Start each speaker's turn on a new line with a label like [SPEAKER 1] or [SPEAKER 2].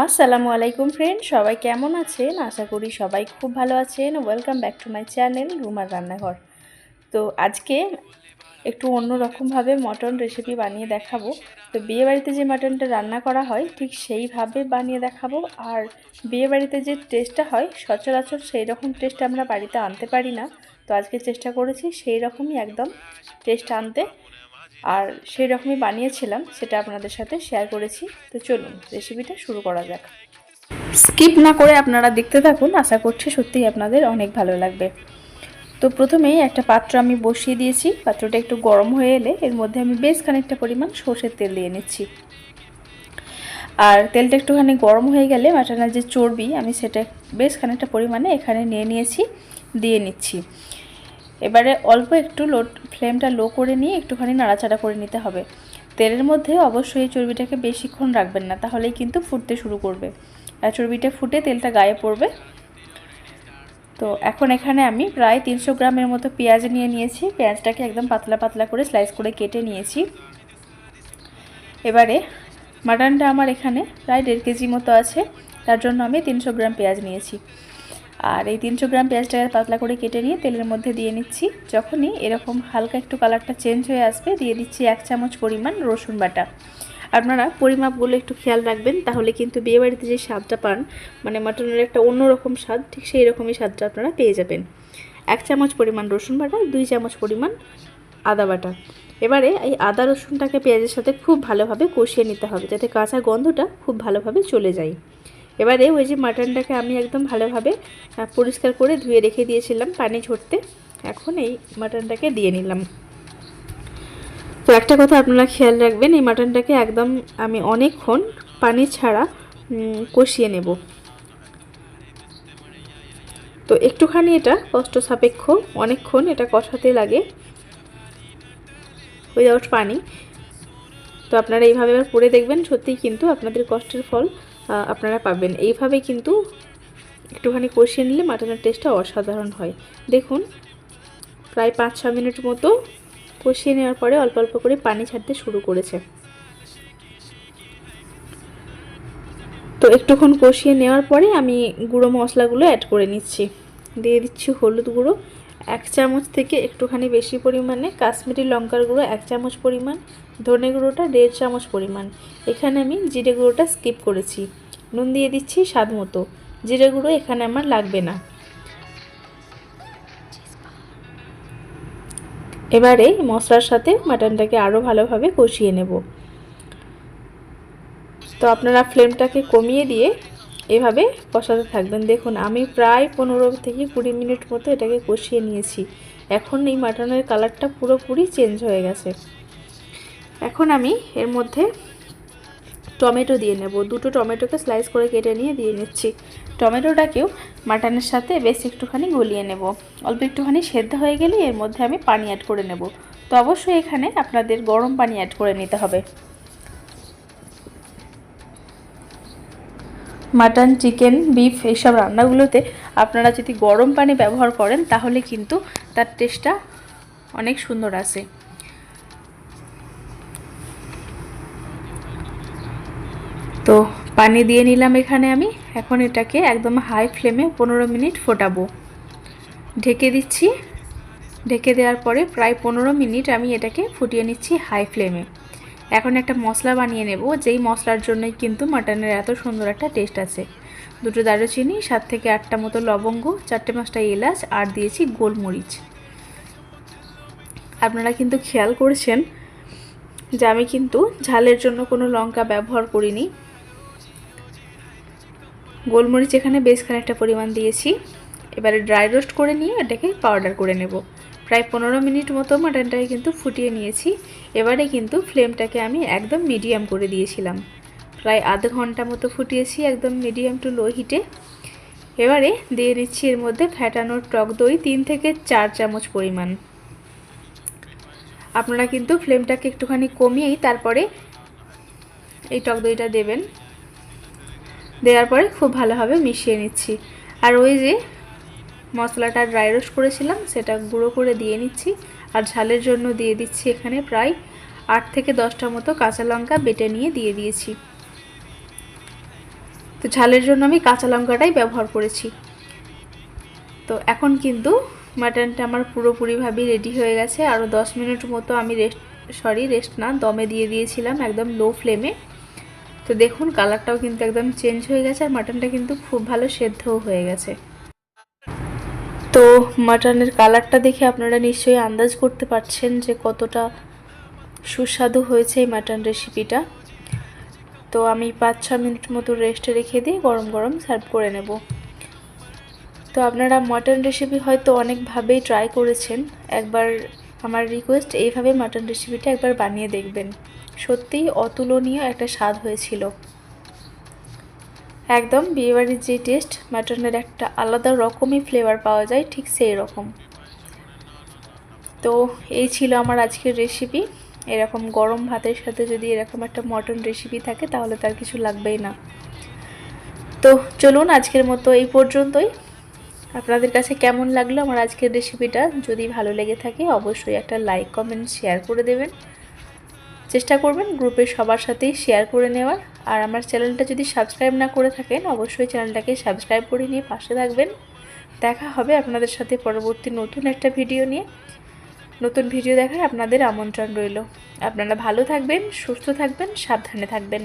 [SPEAKER 1] আসসালামু আলাইকুম ফ্রেন্ড সবাই কেমন আছেন? আশা করি সবাই খুব ভালো আছেন। Welcome back to my channel রুমার রান্নাঘর। তো আজকে একটু অন্যরকমভাবে মটন রেসিপি বানিয়ে দেখাবো। তো বিয়েবাড়িতে যে মাটনটা রান্না করা হয়, ঠিক সেইভাবে বানিয়ে দেখাবো। আর বিয়েবাড়িতে যে টেস্টটা হয়, সচরাচর সেই রকম টেস্ট আমরা বাড়িতে আনতে পারি না। তো আজকে চেষ্টা করেছি সেই রকমই একদম টেস্ট আনতে। আর সেই রকমই বানিয়েছিলাম, সেটা আপনাদের সাথে শেয়ার করেছি। তো চলুন রেসিপিটা শুরু করা যাক। স্কিপ না করে আপনারা দেখতে থাকুন, আশা করছি সত্যিই আপনাদের অনেক ভালো লাগবে। তো প্রথমেই একটা পাত্র আমি বসিয়ে দিয়েছি, পাত্রটা একটু গরম হয়ে এলে এর মধ্যে আমি বেশ খানিকটা পরিমাণ সর্ষের তেল দিয়ে নিচ্ছি। আর তেলটা একটুখানি গরম হয়ে গেলে মাটনের যে চর্বি, আমি সেটা বেশ খানিকটা পরিমাণে এখানে নিয়ে নিয়েছি, দিয়ে নিচ্ছি। এবারে অল্প একটু লো ফ্লেমটা লো করে নিয়ে একটুখানি নাড়াচাড়া করে নিতে হবে। তেলের মধ্যে অবশ্যই চর্বিটাকে বেশিক্ষণ রাখবেন না, তাহলেই কিন্তু ফুটতে শুরু করবে। আর চর্বিটা ফুটে তেলটা গায়ে পড়বে। তো এখন এখানে আমি প্রায় তিনশো গ্রামের মতো পেঁয়াজ নিয়ে নিয়েছি। পেঁয়াজটাকে একদম পাতলা পাতলা করে স্লাইস করে কেটে নিয়েছি। এবারে মাটনটা আমার এখানে প্রায় দেড় কেজি মতো আছে। তার জন্য আমি তিনশো গ্রাম পেঁয়াজ নিয়েছি। আর এই তিনশো গ্রাম পেঁয়াজটাকে পাতলা করে কেটে নিয়ে তেলের মধ্যে দিয়ে নিচ্ছি। যখনই এরকম হালকা একটু কালারটা চেঞ্জ হয়ে আসবে, দিয়ে দিচ্ছি এক চামচ পরিমাণ রসুন বাটা। আপনারা পরিমাপগুলো একটু খেয়াল রাখবেন, তাহলে কিন্তু বিয়েবাড়িতে যে স্বাদটা পান মানে মাটনের একটা অন্যরকম স্বাদ, ঠিক সেই রকমই স্বাদটা আপনারা পেয়ে যাবেন। এক চামচ পরিমাণ রসুন বাটা, দুই চামচ পরিমাণ আদা বাটা। এবারে এই আদা রসুনটাকে পেঁয়াজের সাথে খুব ভালোভাবে কষিয়ে নিতে হবে, যাতে কাঁচা গন্ধটা খুব ভালোভাবে চলে যায়। এবারে ওই যে মাটনটাকে আমি একদম ভালোভাবে পরিষ্কার করে ধুয়ে রেখে দিয়েছিলাম পানি ঝরতে। এখন এই মাটনটাকে দিয়ে নিলাম। তো একটা কথা আপনারা খেয়াল রাখবেন, এই মাটনটাকে একদম আমি অনেকক্ষণ পানি ছাড়া কষিয়ে নেব। তো একটুখানি এটা কষ্ট সাপেক্ষ অনেকক্ষণ এটা কষাতে লাগে। উইদাউট পানি। তো আপনারা এইভাবে এবার করে দেখবেন, সত্যিই কিন্তু আপনাদের কষ্টের ফল। আপনারা পাবেন। এইভাবে কিন্তু একটুখানি কষিয়ে নিলে মাটনের টেস্টটা অসাধারণ হয়। দেখুন, প্রায় পাঁচ ছ মিনিট মতো কষিয়ে নেওয়ার পরে অল্প অল্প করে পানি ছাড়তে শুরু করেছে। তো একটুক্ষণ কষিয়ে নেওয়ার পরে আমি গুঁড়ো মশলাগুলো অ্যাড করে নিচ্ছি। দিয়ে দিচ্ছি হলুদ গুঁড়ো। এক চামচ থেকে একটুখানি বেশি পরিমাণে কাশ্মীরি লঙ্কার গুঁড়ো, এক চামচ পরিমাণ ধনে গুঁড়োটা, দেড় চামচ পরিমাণ। এখানে আমি জিরে গুঁড়োটা স্কিপ করেছি। নুন দিয়ে দিচ্ছি স্বাদ মতো। জিরে গুঁড়ো এখানে আমার লাগবে না। এবারে মশলার সাথে মাটনটাকে আরও ভালোভাবে কষিয়ে নেব। তো আপনারা ফ্লেমটাকে কমিয়ে দিয়ে এভাবে কষাতে থাকবেন। দেখুন, আমি প্রায় পনেরো থেকে কুড়ি মিনিট মতো এটাকে কষিয়ে নিয়েছি। এখন এই মাটনের কালারটা পুরোপুরি চেঞ্জ হয়ে গেছে। এখন আমি এর মধ্যে টমেটো দিয়ে নেব। দুটো টমেটোকে স্লাইস করে কেটে নিয়ে দিয়ে নিচ্ছি। টমেটোটাকেও মাটনের সাথে বেশ একটুখানি গলিয়ে নেব। অল্প একটুখানি সেদ্ধ হয়ে গেলে এর মধ্যে আমি পানি অ্যাড করে নেব। তো অবশ্যই এখানে আপনাদের গরম পানি অ্যাড করে নিতে হবে। মাটন, চিকেন, বিফ এইসব রান্নাগুলোতে আপনারা যদি গরম পানি ব্যবহার করেন, তাহলে কিন্তু তার টেস্টটা অনেক সুন্দর আসে তো পানি দিয়ে নিলাম এখানে আমি। এখন এটাকে একদম হাই ফ্লেমে পনেরো মিনিট ফোটাবো। ঢেকে দিচ্ছি। ঢেকে দেওয়ার পরে প্রায় পনেরো মিনিট আমি এটাকে ফুটিয়ে নিচ্ছি হাই ফ্লেমে এখন একটা মশলা বানিয়ে নেব, যেই মশলার জন্যই কিন্তু মাটনের এত সুন্দর একটা টেস্ট আছে। দুটো দারুচিনি, সাত থেকে আটটা মতো লবঙ্গ, চারটে পাঁচটা এলাচ, আর দিয়েছি গোলমরিচ। আপনারা কিন্তু খেয়াল করেছেন যে আমি কিন্তু ঝালের জন্য কোনো লঙ্কা ব্যবহার করিনি। গোলমরিচ এখানে বেশ খানিকটা পরিমাণ দিয়েছি। এবারে ড্রাই রোস্ট করে নিয়ে এটাকে পাউডার করে নেব। প্রায় পনেরো মিনিট মতো মাটনটাকে কিন্তু ফুটিয়ে নিয়েছি। এবারে কিন্তু ফ্লেমটাকে আমি একদম মিডিয়াম করে দিয়েছিলাম। প্রায় আধ ঘণ্টা মতো ফুটিয়েছি একদম মিডিয়াম টু লো হিটে। এবারে দিয়ে নিচ্ছি এর মধ্যে ফ্যাটানোর টক দই তিন থেকে চার চামচ পরিমাণ। আপনারা কিন্তু ফ্লেমটাকে একটুখানি কমিয়েই তারপরে এই টক দইটা দেবেন। দেওয়ার পরে খুব ভালোভাবে মিশিয়ে নিচ্ছি। আর ওই যে মশলাটা ড্রাই রোস্ট করেছিলাম, সেটা গুঁড়ো করে দিয়ে নিচ্ছি। আর ঝালের জন্য দিয়ে দিচ্ছি এখানে প্রায় আট থেকে দশটা মতো কাঁচা লঙ্কা বেটে নিয়ে দিয়ে দিয়েছি। তো ঝালের জন্য আমি কাঁচা লঙ্কাটাই ব্যবহার করেছি। তো এখন কিন্তু মাটনটা আমার পুরোপুরিভাবেই রেডি হয়ে গেছে। আরও দশ মিনিট মতো আমি রেস্ট সরি রেস্ট না, দমে দিয়ে দিয়েছিলাম একদম লো ফ্লেমে তো দেখুন কালারটাও কিন্তু একদম চেঞ্জ হয়ে গেছে আর মাটনটা কিন্তু খুব ভালো সেদ্ধও হয়ে গেছে। তো মাটনের কালারটা দেখে আপনারা নিশ্চয়ই আন্দাজ করতে পারছেন যে কতটা সুস্বাদু হয়েছে এই মাটন রেসিপিটা তো আমি পাঁচ ছ মিনিট মতো রেস্টে রেখে দিয়ে গরম গরম সার্ভ করে নেব। তো আপনারা মাটন রেসিপি হয়তো অনেকভাবেই ট্রাই করেছেন। একবার আমার রিকোয়েস্ট এইভাবে মাটন রেসিপিটা একবার বানিয়ে দেখবেন। সত্যিই অতুলনীয় একটা স্বাদ হয়েছিল। একদম বিয়েবাড়ির যে টেস্ট মাটনের একটা আলাদা রকমই ফ্লেভার পাওয়া যায়, ঠিক সেই রকম। তো এই ছিল আমার আজকের রেসিপি এরকম গরম ভাতের সাথে যদি এরকম একটা মটন রেসিপি থাকে, তাহলে তার কিছু লাগবেই না। তো চলুন আজকের মতো এই পর্যন্তই। আপনাদের কাছে কেমন লাগল আমার আজকের রেসিপিটা যদি ভালো লেগে থাকে, অবশ্যই একটা লাইক কমেন্ট শেয়ার করে দেবেন। চেষ্টা করবেন গ্রুপে সবার সাথেই শেয়ার করে নেওয়ার। আর আমার চ্যানেলটা যদি সাবস্ক্রাইব না করে থাকেন, অবশ্যই চ্যানেলটাকে সাবস্ক্রাইব করে নিয়ে পাশে থাকবেন। দেখা হবে আপনাদের সাথে পরবর্তী নতুন একটা ভিডিও নিয়ে। নতুন ভিডিও দেখার আপনাদের আমন্ত্রণ রইল। আপনারা ভালো থাকবেন, সুস্থ থাকবেন, সাবধানে থাকবেন।